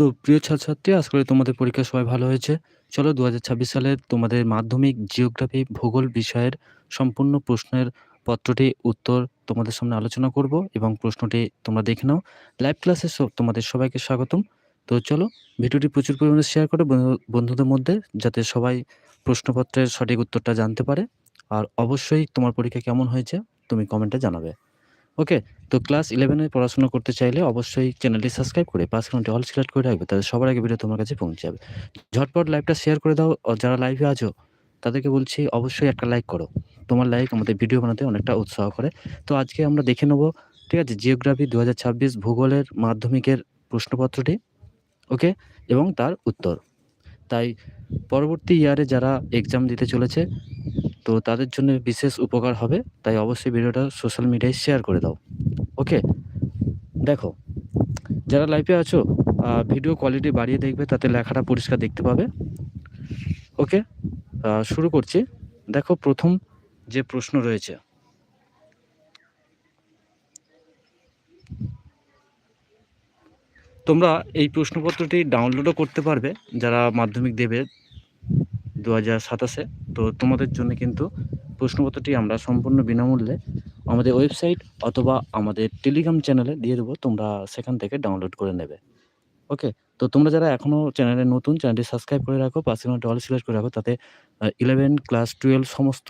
তো প্রিয় ছাত্রছাত্রী, আশা করি তোমাদের পরীক্ষা সবাই ভালো হয়েছে। চলো দু সালের তোমাদের মাধ্যমিক জিওগ্রাফি ভূগোল বিষয়ের সম্পূর্ণ প্রশ্নের পত্রটি উত্তর তোমাদের সামনে আলোচনা করব এবং প্রশ্নটি তোমরা দেখে নাও। লাইভ ক্লাসে তোমাদের সবাইকে স্বাগতম। তো চলো, ভিডিওটি প্রচুর পরিমাণে শেয়ার করো বন্ধুদের মধ্যে, যাতে সবাই প্রশ্নপত্রের সঠিক উত্তরটা জানতে পারে। আর অবশ্যই তোমার পরীক্ষা কেমন হয়েছে, তুমি কমেন্টে জানাবে। ওকে, তো ক্লাস ইলেভেনে পড়াশোনা করতে চাইলে অবশ্যই চ্যানেলটি সাবস্ক্রাইব করে পাঁচ ঘণ্টা অল সিলেক্ট করে রাখবে তাদের সবার আগে ভিডিও তোমার কাছে পৌঁছে যাবে। ঝটপট লাইভটা শেয়ার করে দাও যারা লাইভে আছো, তাদেরকে বলছি অবশ্যই একটা লাইক করো। তোমার লাইক আমাদের ভিডিও বানাতে অনেকটা উৎসাহ করে। তো আজকে আমরা দেখে নেব, ঠিক আছে জিওগ্রাফি দু হাজার ছাব্বিশ ভূগোলের মাধ্যমিকের প্রশ্নপত্রটি, ওকে, এবং তার উত্তর। তাই পরবর্তী ইয়ারে যারা এক্সাম দিতে চলেছে তো তাদের জন্য বিশেষ উপকার হবে, তাই অবশ্যই ভিডিওটা সোশ্যাল মিডিয়ায় শেয়ার করে দাও। ওকে দেখো, যারা লাইফে আছো ভিডিও কোয়ালিটি বাড়িয়ে দেখবে, তাতে লেখাটা পরিষ্কার দেখতে পাবে। ওকে শুরু করছি। দেখো প্রথম যে প্রশ্ন রয়েছে। তোমরা এই প্রশ্নপত্রটি ডাউনলোডও করতে পারবে, যারা মাধ্যমিক দেবে। দু হাজার সাতাশে। তো তোমাদের জন্য কিন্তু প্রশ্নপত্রটি আমরা সম্পূর্ণ বিনামূল্যে আমাদের ওয়েবসাইট অথবা আমাদের টেলিগ্রাম চ্যানেলে দিয়ে দেবো, তোমরা সেখান থেকে ডাউনলোড করে নেবে। ওকে, তো তোমরা যারা এখনও চ্যানেলে নতুন, চ্যানেলটি সাবস্ক্রাইব করে রাখো পাশে ঘণ্টা অল সিলেক্ট করে রাখো, তাতে ইলেভেন ক্লাস টুয়েলভ সমস্ত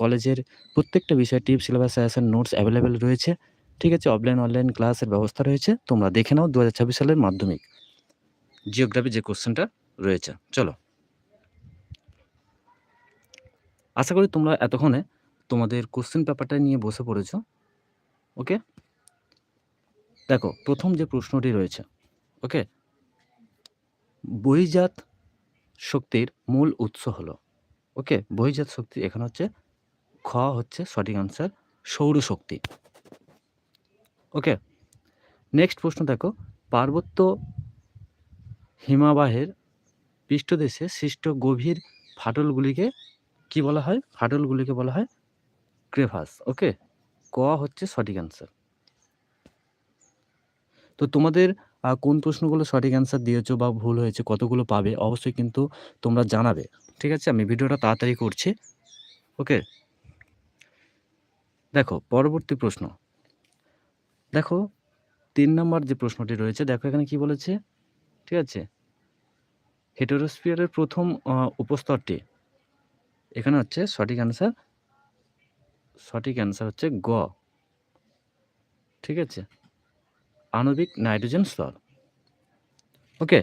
কলেজের প্রত্যেকটা বিষয় tip syllabus suggestion notes available রয়েছে। ঠিক আছে অফলাইন অনলাইন ক্লাসের ব্যবস্থা রয়েছে। তোমরা দেখে নাও দু হাজার ছাব্বিশ সালের মাধ্যমিক। জিওগ্রাফি যে কোশ্চেনটা রয়েছে। চলো। আশা করি তোমরা এতক্ষণে তোমাদের কোশ্চেন পেপারটা নিয়ে বসে পড়েছ। ওকে দেখো, প্রথম যে প্রশ্নটি রয়েছে ওকে বহিজাত শক্তির মূল উৎস হলো ওকে বহিজাত শক্তি এখানে হচ্ছে খ হচ্ছে সঠিক আনসার সৌরশক্তি ওকে নেক্সট প্রশ্ন দেখো, পার্বত্য হিমাবাহের পৃষ্ঠদেশে সৃষ্ট গভীর ফাটলগুলিকে কি বলা হয়? ফাটলগুলিকে বলা হয় ক্রেভাস। ওকে? ক হচ্ছে সঠিক অ্যান্সার তো তোমাদের কোন প্রশ্নগুলো সঠিক অ্যান্সার দিয়েছ বা ভুল হয়েছে, কতগুলো পাবে, অবশ্যই কিন্তু তোমরা জানাবে। ঠিক আছে? আমি ভিডিওটা তাড়াতাড়ি করছি। ওকে? দেখো, পরবর্তী প্রশ্ন। দেখো, তিন নম্বর যে প্রশ্নটি রয়েছে, দেখো এখানে কি বলেছে? ঠিক আছে? হেটেরোস্ফিয়ারের প্রথম উপস্তরটি। এখানে হচ্ছে সঠিক অ্যান্সার সঠিক অ্যান্সার হচ্ছে গ। ঠিক আছে? আণবিক নাইট্রোজেন স্তর। ওকে?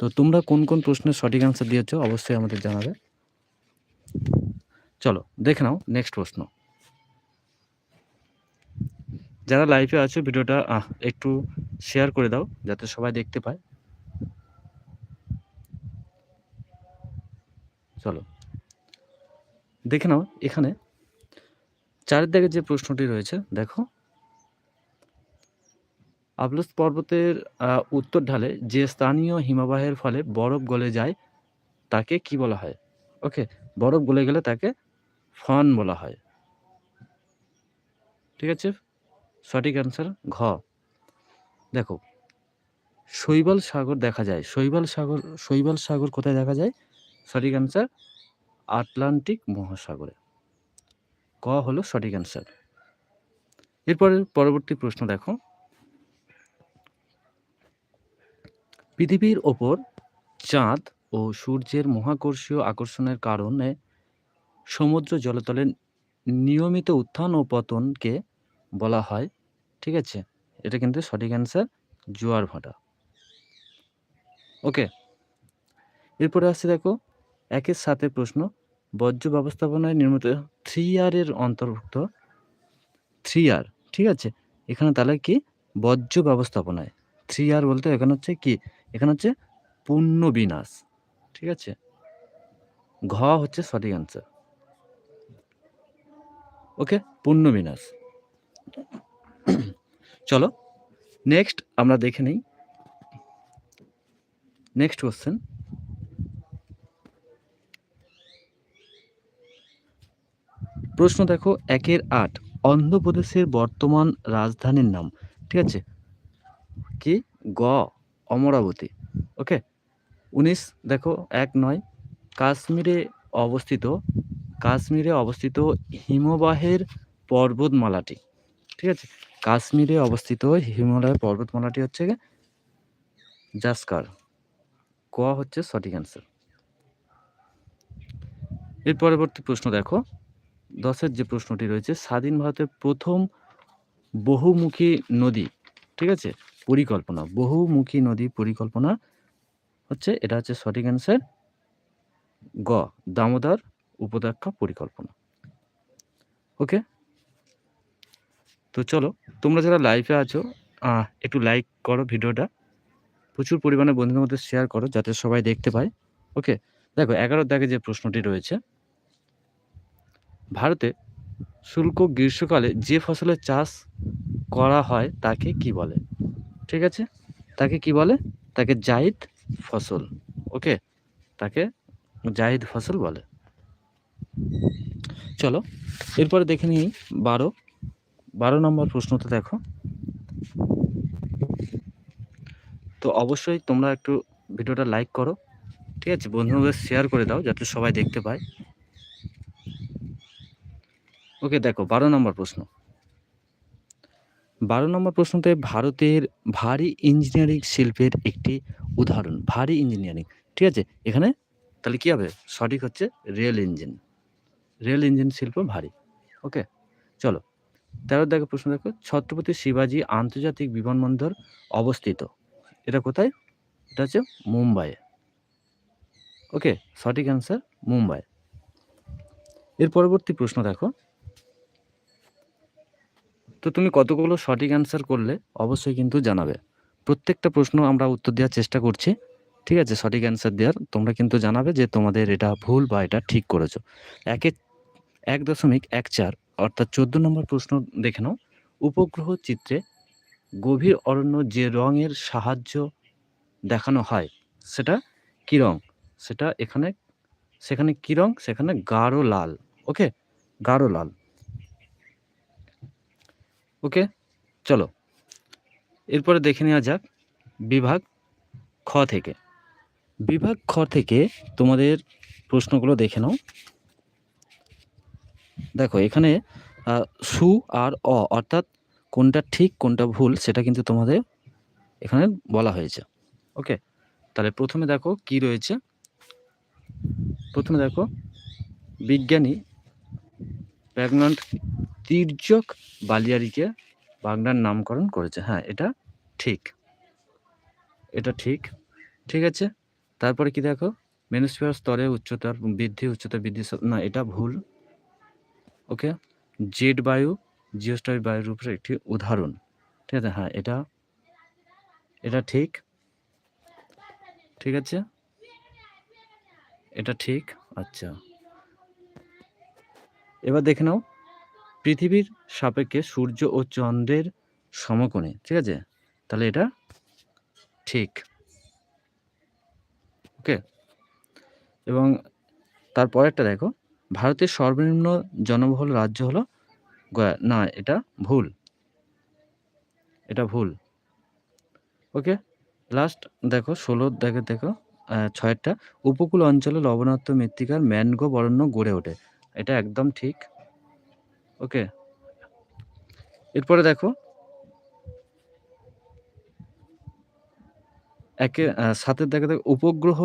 তো তোমরা কোন কোন প্রশ্নের সঠিক অ্যান্সার দিয়েছ অবশ্যই আমাদের জানাবে। চলো, দেখে নাও নেক্সট প্রশ্ন। যারা লাইভে আছো, ভিডিওটা একটু শেয়ার করে দাও, যাতে সবাই দেখতে পায়। চলো। দেখে নাও এখানে চারের দিকে যে প্রশ্নটি রয়েছে, দেখো। আবলুস পর্বতের উত্তর ঢালে যে স্থানীয় হিমবাহের ফলে বরফ গলে যায়, তাকে কি বলা হয়? ওকে, বরফ গলে গেলে তাকে ফন বলা হয়। ঠিক আছে? সঠিক অ্যান্সার ঘ। দেখো, শৈবাল সাগর দেখা যায়। শৈবাল সাগর শৈবাল সাগর কোথায় দেখা যায়? সঠিক অ্যান্সার আটলান্টিক মহাসাগরে। ক হলো সঠিক অ্যান্সার এরপরে পরবর্তী প্রশ্ন দেখো। পৃথিবীর ওপর চাঁদ ও সূর্যের মহাকর্ষীয় আকর্ষণের কারণে সমুদ্র জলতলের নিয়মিত উত্থান ও পতনকে বলা হয়, ঠিক আছে? এটা কিন্তু সঠিক অ্যান্সার জোয়ার ভাটা। ওকে এরপরে আসছে দেখো, একের সাথে প্রশ্ন বর্জ্য ব্যবস্থাপনায় নির্মিত থ্রি ইয়ারের অন্তর্ভুক্ত। থ্রি আর ঠিক আছে? এখানে তাহলে কি? বর্জ্য ব্যবস্থাপনায়। থ্রি আর বলতে এখানে হচ্ছে কি? এখানে হচ্ছে পূর্ণ বিনাশ, ঠিক আছে? ঘ হচ্ছে সঠিক অ্যান্সার ওকে পূর্ণ বিনাশ। চলো নেক্সট আমরা দেখে নিই। নেক্সট কোশ্চেন প্রশ্ন দেখো একের আট। অন্ধ্রপ্রদেশের বর্তমান রাজধানীর নাম, ঠিক আছে? কি? গ, অমরাবতী, ওকে? উনিশ, দেখো, এক, নয়, কাশ্মীরে অবস্থিত কাশ্মীরে অবস্থিত হিমবাহের পর্বতমালাটি, ঠিক আছে? কাশ্মীরে অবস্থিত হিমালয় পর্বতমালাটি হচ্ছে জাস্কার। ক হচ্ছে সঠিক অ্যান্সার এর পরবর্তী প্রশ্ন দেখো। দশের যে প্রশ্নটি রয়েছে, স্বাধীন ভারতের প্রথম বহুমুখী নদী, ঠিক আছে? পরিকল্পনা, বহুমুখী নদী পরিকল্পনা হচ্ছে, এটা হচ্ছে সঠিক অ্যান্সার গ, দামোদর উপত্যকা পরিকল্পনা। ওকে তো চলো, তোমরা যারা লাইভে আছো একটু লাইক করো ভিডিওটা। প্রচুর পরিমাণে বন্ধুদের মধ্যে শেয়ার করো, যাতে সবাই দেখতে পায়। ওকে দেখো, এগারো দাগে যে প্রশ্নটি রয়েছে ভারতে শুল্ক গ্রীষ্মকালে যে ফসলের চাষ করা হয় তাকে কি বলে? ঠিক আছে? তাকে কি বলে? তাকে জাইদ ফসল। ওকে? তাকে জাহিদ ফসল বলে। চলো, এরপরে দেখে নিই বারো। বারো নম্বর প্রশ্নটা দেখো। তো অবশ্যই তোমরা একটু ভিডিওটা লাইক করো। ঠিক আছে? বন্ধুদের শেয়ার করে দাও, যাতে সবাই দেখতে পায়। ওকে দেখো, বারো নম্বর প্রশ্ন। বারো নম্বর প্রশ্নতে ভারতের ভারী ইঞ্জিনিয়ারিং শিল্পের একটি উদাহরণ, ভারী ইঞ্জিনিয়ারিং, ঠিক আছে? এখানে তাহলে কী হবে? সঠিক হচ্ছে রেল ইঞ্জিন। রেল ইঞ্জিন শিল্প ভারী, ওকে? চলো তেরো দেখো প্রশ্ন দেখো, ছত্রপতি শিবাজি আন্তর্জাতিক বিমানবন্দর অবস্থিত, এটা কোথায়? এটা হচ্ছে মুম্বাইয়ে ওকে? সঠিক অ্যান্সার মুম্বাই। এর পরবর্তী প্রশ্ন দেখো তো তুমি কতগুলো সঠিক অ্যান্সার করলে অবশ্যই কিন্তু জানাবে। প্রত্যেকটা প্রশ্ন আমরা উত্তর দেওয়ার চেষ্টা করছি, ঠিক আছে? সঠিক অ্যান্সার দেওয়ার, তোমরা কিন্তু জানাবে যে তোমাদের এটা ভুল বা এটা ঠিক করেছ। একে এক দশমিক এক চার, অর্থাৎ চোদ্দ নম্বর প্রশ্ন দেখে নাও। উপগ্রহ চিত্রে গভীর অরণ্য যে রঙের সাহায্য দেখানো হয়, সেটা কী রং? সেটা এখানে, সেখানে কী রং? সেখানে গাঢ় লাল ওকে গাঢ় লাল। ওকে? চলো। এরপরে দেখে নেওয়া যাক বিভাগ খ থেকে। বিভাগ খ থেকে তোমাদের প্রশ্নগুলো দেখে নাও। দেখো, এখানে সু আর অ, অর্থাৎ কোনটা ঠিক, কোনটা ভুল, সেটা কিন্তু তোমাদের এখানে বলা হয়েছে। ওকে? তাহলে প্রথমে দেখো কি রয়েছে? প্রথমে দেখো বিজ্ঞানী প্রেগন্যান্ট তির্যক বালিয়ারিকে বাগনার নামকরণ করেছে। হ্যাঁ এটা ঠিক। এটা ঠিক। ঠিক আছে? তারপরে কি দেখো? মেনোস্ফিয়ার স্তরে উচ্চতার বৃদ্ধি, উচ্চতা বৃদ্ধি না, এটা ভুল। ওকে? জেড বায়ু জিওস্টার বায়ুর উপরে একটি উদাহরণ। ঠিক আছে? হ্যাঁ এটা এটা ঠিক। ঠিক আছে? এটা ঠিক। আচ্ছা। এবার দেখে নাও। পৃথিবীর সাপেক্ষে সূর্য ও চন্দ্রের সমকোণে, ঠিক আছে? তাহলে এটা ঠিক। ওকে? এবং তারপরেরটা দেখো, ভারতের সর্বনিম্ন জনবহুল রাজ্য হলো গয়া। না, এটা ভুল। এটা ভুল। ওকে? লাস্ট দেখো, ষোলো দেখে দেখো ছয়েরটা। উপকূল অঞ্চলে লবণাক্ত মৃত্তিকার ম্যানগ্রোভ অরণ্য গড়ে ওঠে। এটা একদম ঠিক। ওকে। এরপরে দেখো। একে সাথে দেখা, দেখো, উপগ্রহ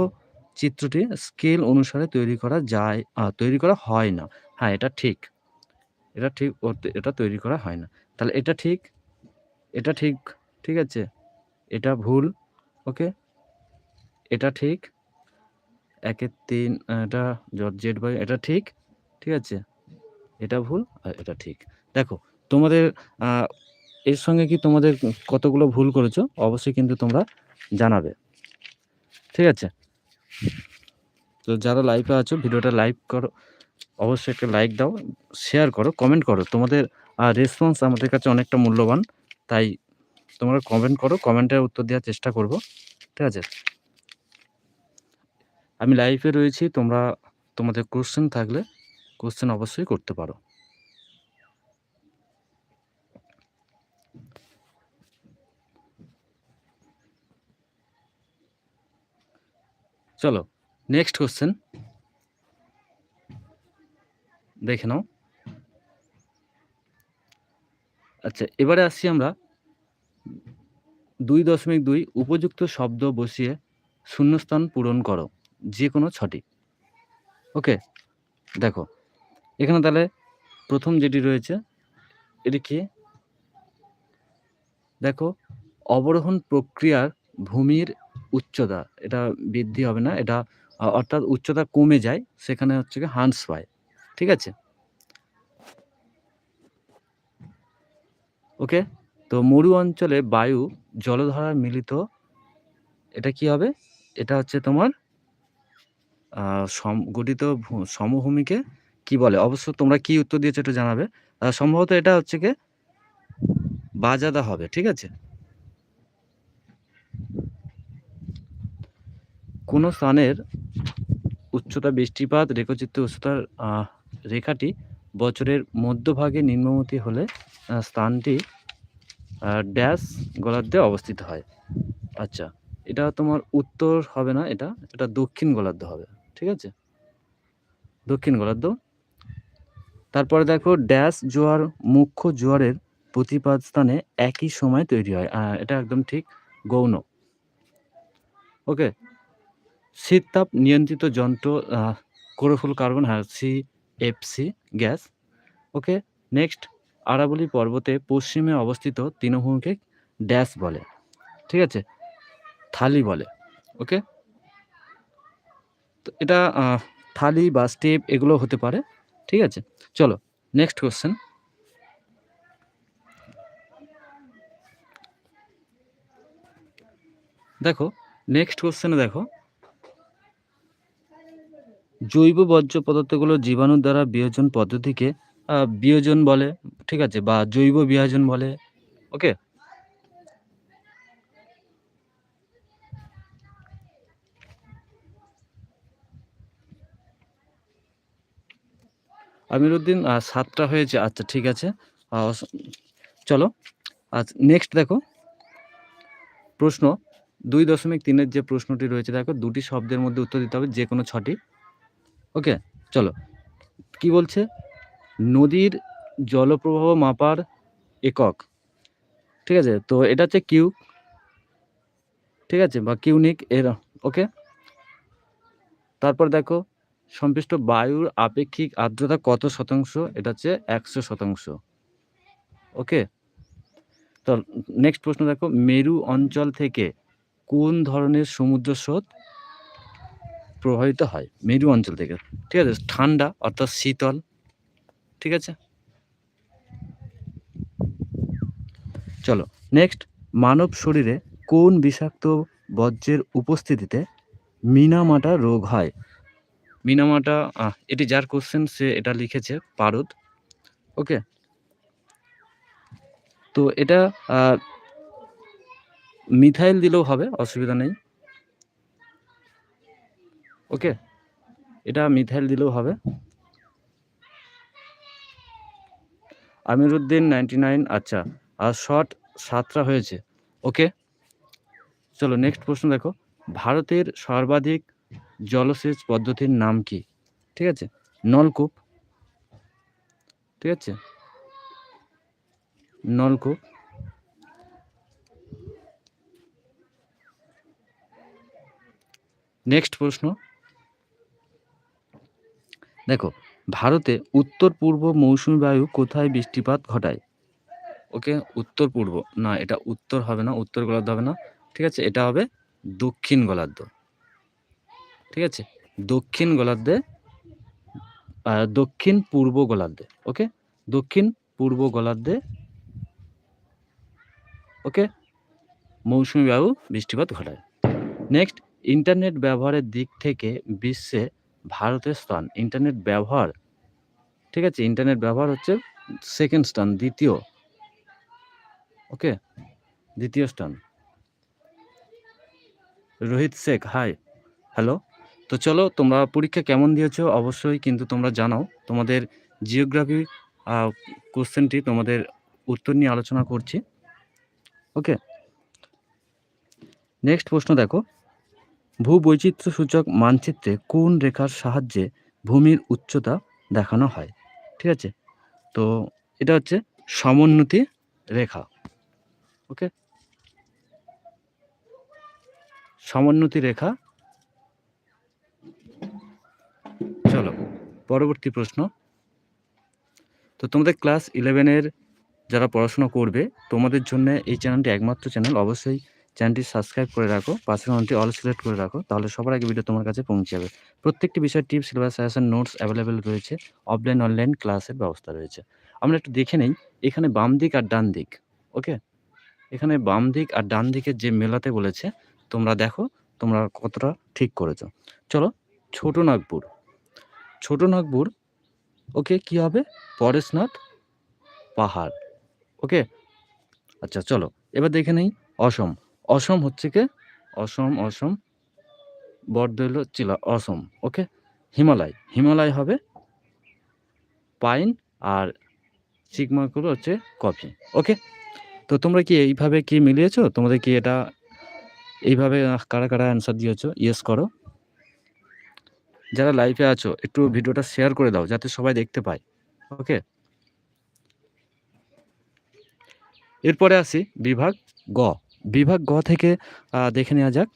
চিত্রটি স্কেল অনুসারে তৈরি করা যায় তৈরি করা হয় না। হ্যাঁ এটা ঠিক। এটা ঠিক এটা তৈরি করা হয় না। তাহলে এটা ঠিক এটা ঠিক ঠিক আছে? এটা ভুল, ওকে? এটা ঠিক। একের তিন এটা জেড বাই, এটা ঠিক। ঠিক আছে? এটা ভুল আর এটা ঠিক। দেখো, তোমাদের এর সঙ্গে কি তোমাদের কতগুলো ভুল করেছ? অবশ্যই কিন্তু তোমরা জানাবে। ঠিক আছে? তো যারা লাইভে আছো, ভিডিওটা লাইভ করো, অবশ্যই একটা লাইক দাও শেয়ার করো কমেন্ট করো। তোমাদের রেসপন্স আমাদের কাছে অনেকটা মূল্যবান, তাই তোমরা কমেন্ট করো কমেন্টের উত্তর দেওয়ার চেষ্টা করব। ঠিক আছে? আমি লাইভে রয়েছি, তোমরা, তোমাদের কোশ্চেন থাকলে কোশ্চেন অবশ্যই করতে পারো। চলো নেক্সট কোশ্চেন দেখে নাও। আচ্ছা এবারে আসছি আমরা দুই দশমিক দুই উপযুক্ত শব্দ বসিয়ে শূন্যস্থান পূরণ করো যে কোনো ছটি। ওকে দেখো। এখানে তাহলে প্রথম যেটি রয়েছে, এটি কি? দেখো, অবরোহণ প্রক্রিয়ার ভূমির উচ্চতা, এটা বৃদ্ধি হবে না, এটা অর্থাৎ উচ্চতা কমে যায়, সেখানে হচ্ছে কি হান্স পায়, ঠিক আছে? ওকে, তো মরু অঞ্চলে বায়ু জলধারা মিলিত, এটা কি হবে? এটা হচ্ছে তোমার সম, গঠিত সমভূমিকে কি বলে? অবশ্য তোমরা কি উত্তর দিয়েছ একটু জানাবে। সম্ভবত এটা হচ্ছে কি বাজাদা হবে, ঠিক আছে? কোন স্থানের উচ্চতা, বৃষ্টিপাত, রেখচিত্র উচ্চতার রেখাটি বছরের মধ্যভাগে নিম্নমতি হলে স্থানটি ড্যাশ গোলার্ধে অবস্থিত হয়। আচ্ছা এটা তোমার উত্তর হবে না এটা এটা দক্ষিণ গোলার্ধ হবে, ঠিক আছে? দক্ষিণ গোলার্ধ। তারপরে দেখো ড্যাশ জোয়ার, মুখ্য জোয়ারের প্রতিপাদ স্থানে একই সময় তৈরি হয়। এটা একদম ঠিক গৌণ। ওকে শীত তাপ নিয়ন্ত্রিত যন্ত্র কোরোফুল কার্বন হ্যাঁ C F C gas. Okay next আরাবলি পর্বতে পশ্চিমে অবস্থিত তৃণভূমিকে ড্যাশ বলে। ঠিক আছে? থালি বলে। ওকে এটা থালি বা স্টেপ এগুলো হতে পারে। ঠিক আছে? চলো নেক্সট কোশ্চেন দেখো নেক্সট কোশ্চেনে দেখো। জৈব বর্জ্য পদার্থগুলো জীবাণু দ্বারা বিয়োজন পদ্ধতিকে বিয়োজন বলে, ঠিক আছে, বা জৈব বিয়োজন বলে ওকে আমিরুদ্দিন সাতটা হয়েছে। আচ্ছা ঠিক আছে। চলো। আচ্ছা নেক্সট দেখো। প্রশ্ন, দুই দশমিক তিনের যে প্রশ্নটি রয়েছে, দেখো, দুটি শব্দের মধ্যে উত্তর দিতে হবে যে কোনো ছটি। ওকে, চলো। কি বলছে? নদীর জলপ্রবাহ মাপার একক। ঠিক আছে, তো এটা হচ্ছে কিউ। ঠিক আছে, বা কিউনিক এর, ওকে। তারপর দেখো সম্পৃষ্ট বায়ুর আপেক্ষিক আর্দ্রতা কত শতাংশ? এটা হচ্ছে একশো শতাংশ। ওকে? তো নেক্সট প্রশ্ন দেখো, মেরু অঞ্চল থেকে কোন ধরনের সমুদ্র স্রোত প্রবাহিত হয়? মেরু অঞ্চল থেকে। ঠিক আছে? ঠান্ডা, অর্থাৎ শীতল। ঠিক আছে? চলো নেক্সট মানব শরীরে কোন বিষাক্ত বর্জ্যের উপস্থিতিতে মিনামাটা রোগ হয়? মিনামাটা এটি যার কোশ্চেন সে এটা লিখেছে পারদ ওকে তো এটা মিথাইল দিলেও হবে, অসুবিধা নেই। ওকে এটা মিথাইল দিলেও হবে। আমিরুদ্দিন নাইনটি নাইন আচ্ছা আর শর্ট সাতটা হয়েছে। ওকে চলো নেক্সট প্রশ্ন দেখো। ভারতের সর্বাধিক জলসেচ পদ্ধতির নাম কি? ঠিক আছে? নলকূপ। ঠিক আছে? নলকূপ। নেক্সট প্রশ্ন। দেখো, ভারতে উত্তর পূর্ব মৌসুমী বায়ু কোথায় বৃষ্টিপাত ঘটায়? ওকে, উত্তর পূর্ব। না, এটা উত্তর হবে না, উত্তর গোলার্ধ হবে না। ঠিক আছে, এটা হবে দক্ষিণ গোলার্ধ। ঠিক আছে? দক্ষিণ গোলার্ধে দক্ষিণ পূর্ব গোলার্ধে ওকে দক্ষিণ পূর্ব গোলার্ধে ওকে মৌসুমী বায়ু বৃষ্টিপাত ঘটায়। নেক্সট ইন্টারনেট ব্যবহারের দিক থেকে বিশ্বে ভারতের স্থান। ইন্টারনেট ব্যবহার, ঠিক আছে? ইন্টারনেট ব্যবহার হচ্ছে সেকেন্ড স্থান, দ্বিতীয় ওকে দ্বিতীয় স্থান। রোহিত শেখ হাই হ্যালো তো চলো, তোমরা পরীক্ষা কেমন দিয়েছ? অবশ্যই কিন্তু তোমরা জানাও। তোমাদের জিওগ্রাফি কোশ্চেনটি তোমাদের উত্তর নিয়ে আলোচনা করছি। ওকে নেক্সট প্রশ্ন দেখো। ভূবৈচিত্র্য সূচক মানচিত্রে কোন রেখার সাহায্যে ভূমির উচ্চতা দেখানো হয়? ঠিক আছে? তো এটা হচ্ছে সমোন্নতি রেখা। ওকে সমোন্নতি রেখা চলো পরবর্তী প্রশ্ন। তো তোমাদের ক্লাস ইলেভেনের যারা পড়াশোনা করবে, তোমাদের জন্য এই চ্যানেলটি একমাত্র চ্যানেল। অবশ্যই চ্যানেলটি সাবস্ক্রাইব করে রাখো পাশের ঘন্টি অল সিলেক্ট করে রাখো, তাহলে সবার আগে ভিডিও তোমার কাছে পৌঁছে যাবে। প্রত্যেকটি বিষয় tips syllabus suggestion notes available রয়েছে। অফলাইন অনলাইন ক্লাসের ব্যবস্থা রয়েছে। আমরা একটু দেখে নেই, এখানে বাম দিক আর ডান দিক ওকে এখানে বাম দিক আর ডান দিকের যে মেলাতে বলেছে, তোমরা দেখো, তোমরা কতটা ঠিক করেছ। চলো, ছোট নাগপুর। ছোট নাগপুর ওকে কি হবে? পরেশনাথ পাহাড়। ওকে? আচ্ছা চলো, এবার দেখে নেই, অসম। অসম হচ্ছে কে? অসম অসম বরদৈল চিলা, অসম, ওকে? হিমালয়। হিমালয় হবে পাইন আর চিকমাগুলো হচ্ছে কফি, ওকে? তো তোমরা কি এইভাবে কি মিলিয়েছো? তোমাদের কি এটা এইভাবে কারা কারা অ্যান্সার দিয়েছ? ইয়েস করো। যারা লাইভে আছো, একটু ভিডিওটা শেয়ার করে দাও, যাতে সবাই দেখতে পায় ওকে এরপরে আসি বিভাগ গ। বিভাগ গ থেকে দেখে নেওয়া যাক।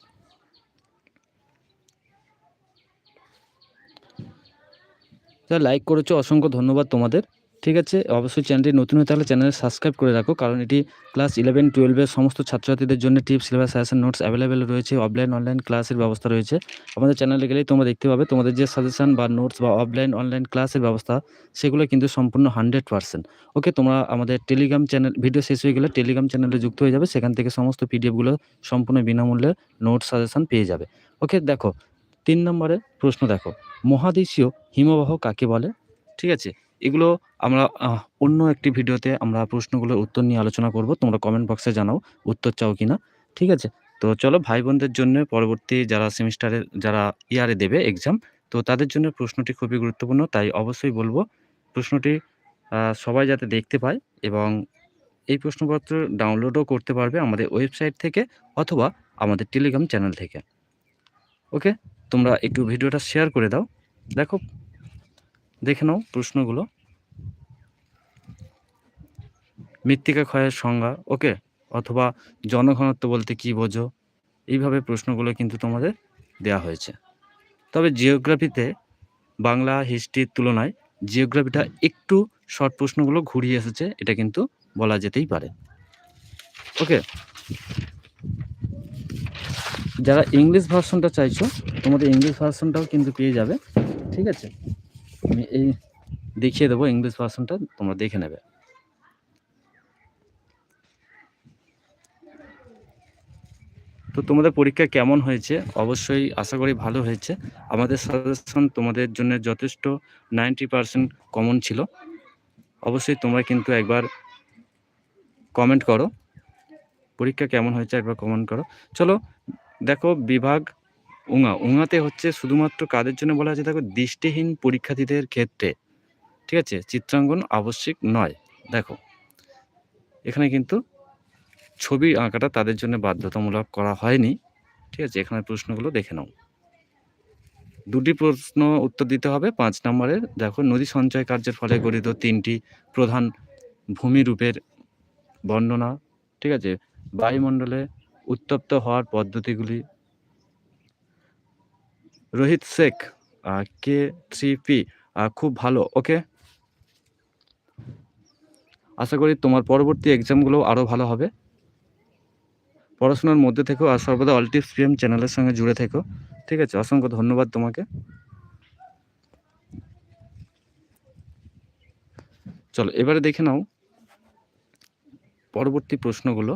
যারা লাইক করেছ, অসংখ্য ধন্যবাদ তোমাদের। ঠিক আছে, অবশ্যই চ্যানেলটি নতুন হয়ে তাহলে চ্যানেল সাবস্ক্রাইব করে রাখো, কারণ এটি ক্লাস ইলেভেন টুয়েলভের সমস্ত ছাত্রছাত্রীদের জন্য tips syllabus suggestion notes available রয়েছে অফলাইন অনলাইন ক্লাসের ব্যবস্থা রয়েছে। আমাদের চ্যানেলে গেলেই তোমরা দেখতে পাবে, তোমাদের যে সাজেশন বা নোটস বা অফলাইন অনলাইন ক্লাসের ব্যবস্থা, সেগুলো কিন্তু সম্পূর্ণ হান্ড্রেড পার্সেন্ট ওকে তোমরা আমাদের টেলিগ্রাম চ্যানেল ভিডিও শেষ হয়ে গেলে টেলিগ্রাম চ্যানেলে যুক্ত হয়ে যাবে, সেখান থেকে সমস্ত পিডিএফগুলো সম্পূর্ণ বিনামূল্যে নোটস সাজেশন পেয়ে যাবে। ওকে দেখো, তিন নম্বরে প্রশ্ন দেখো, মহাদেশীয় হিমবাহ কাকে বলে? ঠিক আছে এগুলো আমরা অন্য একটি ভিডিওতে আমরা প্রশ্নগুলোর উত্তর নিয়ে আলোচনা করব। তোমরা কমেন্ট বক্সে জানাও উত্তর চাও কি না ঠিক আছে? তো চলো ভাই বোনদের জন্য পরবর্তী যারা সেমিস্টারে যারা ইয়ারে দেবে এক্সাম তো তাদের জন্য প্রশ্নটি খুবই গুরুত্বপূর্ণ, তাই অবশ্যই বলব প্রশ্নটি সবাই যাতে দেখতে পায় এবং এই প্রশ্নপত্র ডাউনলোডও করতে পারবে আমাদের ওয়েবসাইট থেকে অথবা আমাদের টেলিগ্রাম চ্যানেল থেকে। ওকে তোমরা একটু ভিডিওটা শেয়ার করে দাও। দেখো দেখে নাও প্রশ্নগুলো। মৃত্তিকা ক্ষয়ের সংজ্ঞা, ওকে? অথবা জনঘনত্ব বলতে কি বোঝো? এইভাবে প্রশ্নগুলো কিন্তু তোমাদের দেওয়া হয়েছে। তবে জিওগ্রাফিতে বাংলা হিস্ট্রির তুলনায় জিওগ্রাফিটা একটু শর্ট প্রশ্নগুলো ঘুরিয়ে এসেছে, এটা কিন্তু বলা যেতেই পারে। ওকে? যারা ইংলিশ ভার্সনটা চাইছো, তোমাদের ইংলিশ ভার্সনটাও কিন্তু পেয়ে যাবে, ঠিক আছে? আমি এই দেখিয়ে দেবো ইংলিশ ভার্সনটা তোমরা দেখে নেবে। তো তোমাদের পরীক্ষা কেমন হয়েছে? অবশ্যই আশা করি ভালো হয়েছে। আমাদের সাজেশন তোমাদের জন্য যথেষ্ট নাইনটি পার্সেন্ট কমন ছিল। অবশ্যই তোমরা কিন্তু একবার কমেন্ট করো। পরীক্ষা কেমন হয়েছে একবার কমেন্ট করো। চলো, দেখো বিভাগ উঙা, উঙাতে হচ্ছে শুধুমাত্র কাদের জন্য বলা হয়েছে দেখো, দৃষ্টিহীন পরীক্ষার্থীদের ক্ষেত্রে, ঠিক আছে? চিত্রাঙ্কন আবশ্যিক নয়। দেখো, এখানে কিন্তু ছবি আঁকাটা তাদের জন্য বাধ্যতামূলক করা হয়নি, ঠিক আছে? এখানে প্রশ্নগুলো দেখে নাও। দুটি প্রশ্ন উত্তর দিতে হবে। পাঁচ নম্বরের, দেখো, নদী সঞ্চয় কার্যের ফলে গঠিত তিনটি প্রধান ভূমিরূপের বর্ণনা, ঠিক আছে? বায়ুমণ্ডলে উত্তপ্ত হওয়ার পদ্ধতিগুলি রোহিত শেখ কে থ্রি পি খুব ভালো ওকে আশা করি তোমার পরবর্তী এক্সামগুলো আরও ভালো হবে। পড়াশোনার মধ্যে থেকেও আর সর্বদা অল টিপস পিএম চ্যানেলের সঙ্গে জুড়ে থেকো, ঠিক আছে? অসংখ্য ধন্যবাদ তোমাকে। চলো, এবারে দেখে নাও পরবর্তী প্রশ্নগুলো।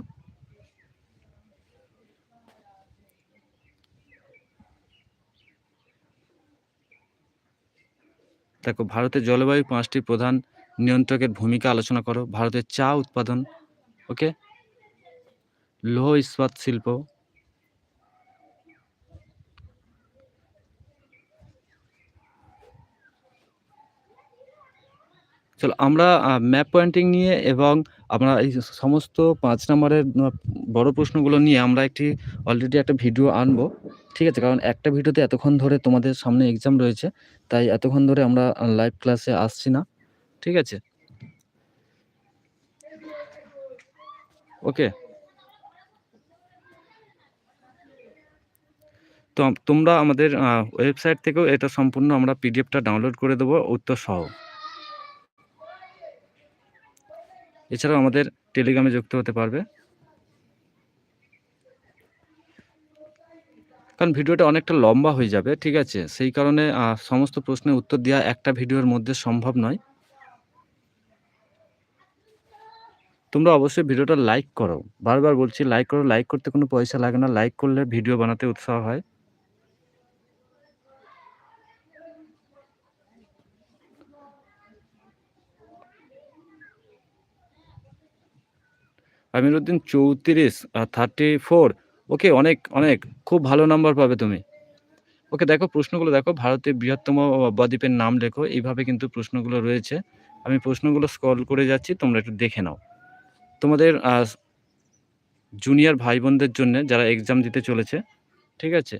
দেখো, ভারতের জলবায়ু পাঁচটি প্রধান নিয়ন্ত্রকের ভূমিকা আলোচনা করো। ভারতের চা উৎপাদন ওকে লৌহ ইস্পাত শিল্প চলো আমরা ম্যাপ পয়েন্টিং নিয়ে এবং আমরা এই সমস্ত পাঁচ নম্বরের বড় প্রশ্নগুলো নিয়ে আমরা একটি অলরেডি একটা ভিডিও আনব, ঠিক আছে? কারণ একটা ভিডিওতে এতক্ষণ ধরে তোমাদের সামনে এক্সাম রয়েছে। তাই এতক্ষণ ধরে আমরা লাইভ ক্লাসে আসছি না। ঠিক আছে? ওকে? তো, তোমরা আমাদের ওয়েবসাইট থেকেও এটা সম্পূর্ণ আমরা পিডিএফটা ডাউনলোড করে দেবো উত্তর সহ। এছাড়াও আমাদের টেলিগ্রামে যুক্ত হতে পারবে। কারণ ভিডিওটা অনেকটা লম্বা হয়ে যাবে। ঠিক আছে? সেই কারণে সমস্ত প্রশ্নের উত্তর দেওয়া একটা ভিডিওর মধ্যে সম্ভব নয়। তোমরা অবশ্যই ভিডিওটা লাইক করো। বারবার বলছি লাইক করো। লাইক করতে কোনো পয়সা লাগে না। লাইক করলে ভিডিও বানাতে উৎসাহ হয়। আমিরউদ্দিন ৩৪ আ 34 ওকে অনেক, অনেক খুব ভালো নাম্বার পাবে তুমি। ওকে দেখো প্রশ্নগুলো দেখো ভারতের বৃহত্তম বদ্বীপের নাম লেখো। এইভাবে কিন্তু প্রশ্নগুলো রয়েছে। আমি প্রশ্নগুলো স্কল করে যাচ্ছি তোমরা একটু দেখে নাও। তোমাদের জুনিয়র ভাই-বোনদের জন্যে যারা এক্সাম দিতে চলেছে। ঠিক আছে?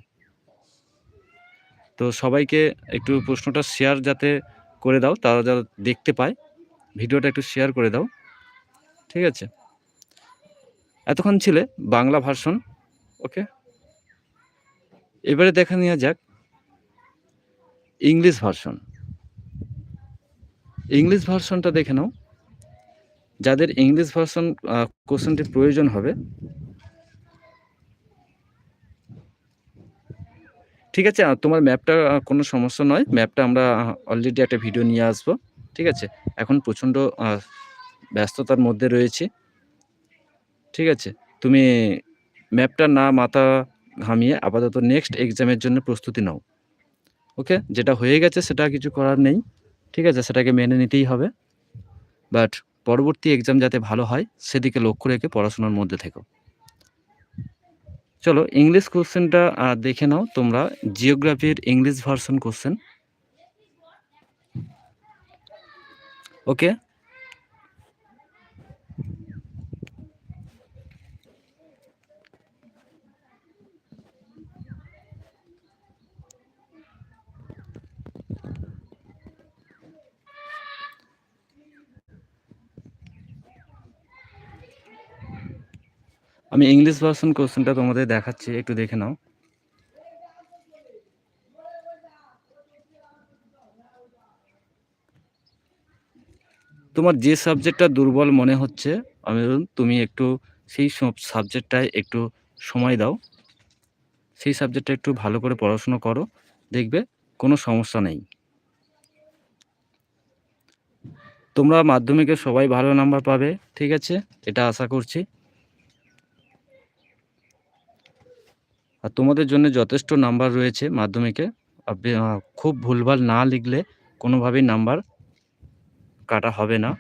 তো সবাইকে একটু প্রশ্নটা শেয়ার যাতে করে দাও তারা যাতে দেখতে পায়। ভিডিওটা একটু শেয়ার করে দাও। ঠিক আছে? এতক্ষণ ছিলে বাংলা ভার্সন। ওকে? এবারে দেখা নেওয়া যাক ইংলিশ ভার্সন। ইংলিশ ভার্সনটা দেখে নাও। যাদের ইংলিশ ভার্সন আ কোশ্চেনটির প্রয়োজন হবে, ঠিক আছে? তোমার ম্যাপটা কোনো সমস্যা নয়। ম্যাপটা আমরা অলরেডি একটা ভিডিও নিয়ে আসব। ঠিক আছে? এখন প্রচণ্ড ব্যস্ততার মধ্যে রয়েছি। ঠিক আছে? তুমি ম্যাপটা না মাথা ঘামিয়ে আপাতত নেক্সট এক্সামের জন্য প্রস্তুতি নাও। ওকে? যেটা হয়ে গেছে সেটা কিছু করার নেই। ঠিক আছে? সেটাকে মেনে নিতেই হবে। বাট পরবর্তী এক্সাম যাতে ভালো হয়, সেদিকে লক্ষ্য রেখে পড়াশোনার মধ্যে থেকো। চলো ইংলিশ কোশ্চেনটা দেখে নাও তোমরা জিওগ্রাফির ইংলিশ ভার্সন কোশ্চেন। ওকে? আমি ইংলিশ ভার্সন কোশ্চেনটা তোমাদের দেখাচ্ছি, একটু দেখে নাও। তোমার যে সাবজেক্টটা দুর্বল মনে হচ্ছে, আমিরুল, তুমি একটু সেই সব সাবজেক্টটায় একটু সময় দাও। সেই সাবজেক্টটা একটু ভালো করে পড়াশোনা করো। দেখবে কোনো সমস্যা নেই। তোমরা মাধ্যমিকে সবাই ভালো নাম্বার পাবে। ঠিক আছে? এটা আশা করছি। আর তোমাদের জন্য যথেষ্ট নাম্বার রয়েছে মাধ্যমিকে। খুব ভুলভাল না লিখলে কোনোভাবেই নাম্বার কাটা হবে না।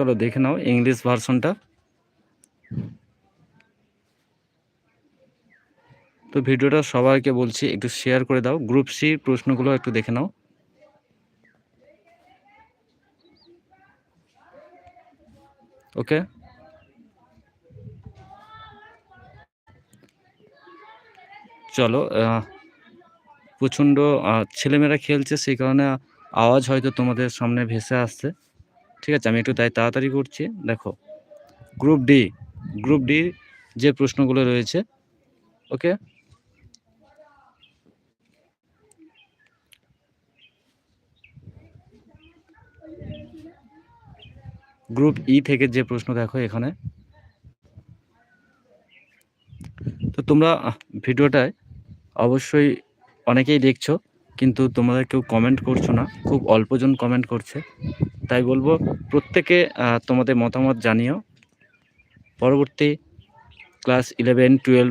চলো দেখে নাও ইংলিশ ভার্সনটা। তো ভিডিওটা সবাইকে বলছি একটু শেয়ার করে দাও। গ্রুপ সির প্রশ্নগুলো একটু দেখে নাও। ওকে? চলো প্রচণ্ড ছেলেমেয়েরা খেলছে, সেই কারণে আওয়াজ হয়তো তোমাদের সামনে ভেসে আসছে। ঠিক আছে? আমি একটু তাই তাড়াতাড়ি করছি। দেখো গ্রুপ ডি, গ্রুপ ডির যে প্রশ্নগুলো রয়েছে। ওকে? গ্রুপ ই থেকে যে প্রশ্ন দেখো এখানে। তো তোমরা ভিডিওটায় অবশ্যই অনেকেই দেখছ কিন্তু তোমাদের কেউ কমেন্ট করছ না। খুব অল্পজন কমেন্ট করছে। তাই বলব প্রত্যেকে তোমাদের মতামত জানিও। পরবর্তী ক্লাস 11, 12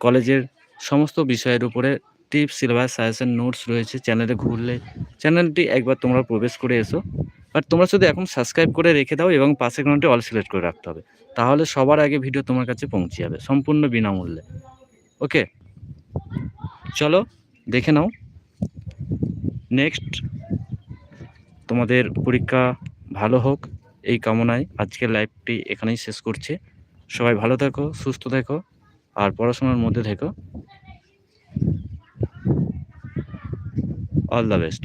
কলেজের সমস্ত বিষয়ের উপরে টিপস, সিলেবাস, সাজেশন, নোটস রয়েছে। চ্যানেলে ঘুরলে চ্যানেলটি একবার তোমরা প্রবেশ করে এসো। বাট তোমরা শুধু এখন সাবস্ক্রাইব করে রেখে দাও এবং পাশে ঘন্টে অল সিলেক্ট করে রাখতে হবে তাহলে সবার আগে ভিডিও তোমার কাছে পৌঁছে যাবে সম্পূর্ণ বিনামূল্যে ওকে চলো দেখে নাও নেক্সট তোমাদের পরীক্ষা ভালো হোক, এই কামনায় আজকের লাইভটি এখানেই শেষ করছে। সবাই ভালো থেকো, সুস্থ থেকো, আর পড়াশোনার মধ্যে থেকো। All the best